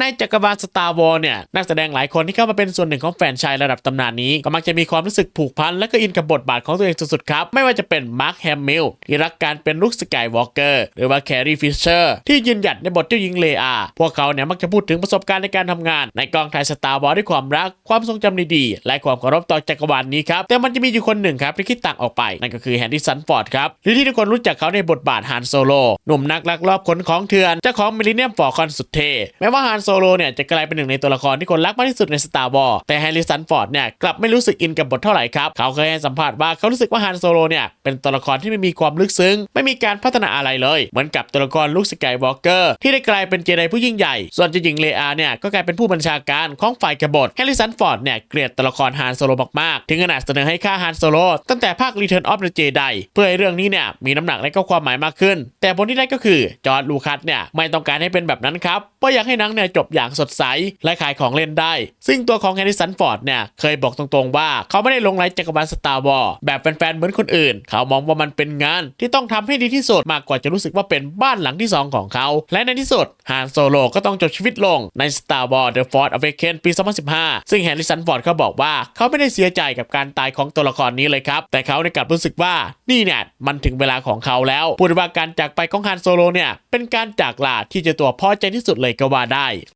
ในจักรวาลสตาร์วอลเนี่ยนักแสดงหลายคนที่เข้ามาเป็นส่วนหนึ่งของแฟนชายระดับตำนานนี้ ก็มักจะมีความรู้สึกผูกพันและก็อินกับบทบาทของตัวเองสุดๆครับ ไม่ว่าจะเป็นมาร์คแฮมมิลที่รักการเป็นลูกสกายวอล์กเกอร์หรือว่าแครีฟิชเชอร์ที่ยืนหยัดในบทเจ้าหญิงเลอา พวกเขาเนี่ยมักจะพูดถึงประสบการณ์ในการทำงาน ในกองถ่ายสตาร์วอลด้วยความรักความทรงจำดีๆและความเคารพต่อจักรวาลนี้ครับแต่มันจะมีอยู่คนหนึ่งครับที่คิดต่างออกไปนั่นก็คือแฮนดี้สันฟอร์ดครับหรือที่ทุกคนรู้จักเขาในบทบาทฮานโซโลหนุ่มนักลักลอบขนของเถื่อนเจ้าของมิลเลนเนียมฟอร์คอนสุดเท่แม้ว่าฮานโซโลเนี่ยจะกลายเป็นหนึ่งในตัวละครที่คนรักมากที่สุดในสตาร์วอลแต่แฮร์ริสันฟอร์ดเนี่ยกลับไม่รู้สึกอินกับบทเท่าไหร่ครับ เขาเคยให้สัมภาษณ์ว่าเขารู้สึกว่าฮานโซโลเนี่ยเป็นตัวละครที่ไม่มีความลึกซึ้ง ไม่มีการพัฒนาอะไรเลย เหมือนกับตัวละครลูกสกายวอล์กเกอร์ที่ได้กลายเป็นเจไดผู้ยิ่งใหญ่ ส่วนเจ้าหญิงเลอาเนี่ยก็กลายเป็นผู้บัญชาการของฝ่ายกบฏแฮร์ริสันฟอร์ดเนี่ยเกลียดตัวละครฮานโซโลมากๆ ถึงขนาดเสนอให้ฆ่าฮานโซโลตั้งแต่ภาค Return of the Jedi เพื่อให้เรื่องนี้เนี่ยมีน้ำหนักและก็ความหมายมากขึ้น แต่ผลที่ได้ก็คือจอร์ดลูคัสเนี่ยไม่ต้องการให้เป็นแบบนั้นครับ เพราะอยากให้หนังเนี่ยจบอย่างสดใสและขายของเล่นได้ ซึ่งตัวของแฮร์ริสันฟอร์ดเนี่ยเคยบอกตรงๆว่าเขาไม่ได้ลงไลน์จักรวาลสตาร์วอลแบบแฟนๆเหมือนคนอื่น เขามองว่ามันเป็นงานที่ต้องทำให้ดีที่สุดมากกว่าจะรู้สึกว่าเป็นบ้านหลังที่สองของเขา และในที่สุดฮานโซโลก็ต้องจบชีวิตลงใน Star Wars The Force Awakens ปี 2015 ซึ่งแฮร์ริสันฟอร์ดเขาบอกว่าเขาไม่ได้เสียใจกับการตายของตัวละครนี้เลยครับ แต่เขาในกลับรู้สึกว่านี่เนี่ยมันถึงเวลาของเขาแล้วพูดว่าการจากไปของฮานโซโลเนี่ยเป็นการจากลาที่จะตัวพอใจที่สุดเลยก็ว่าได้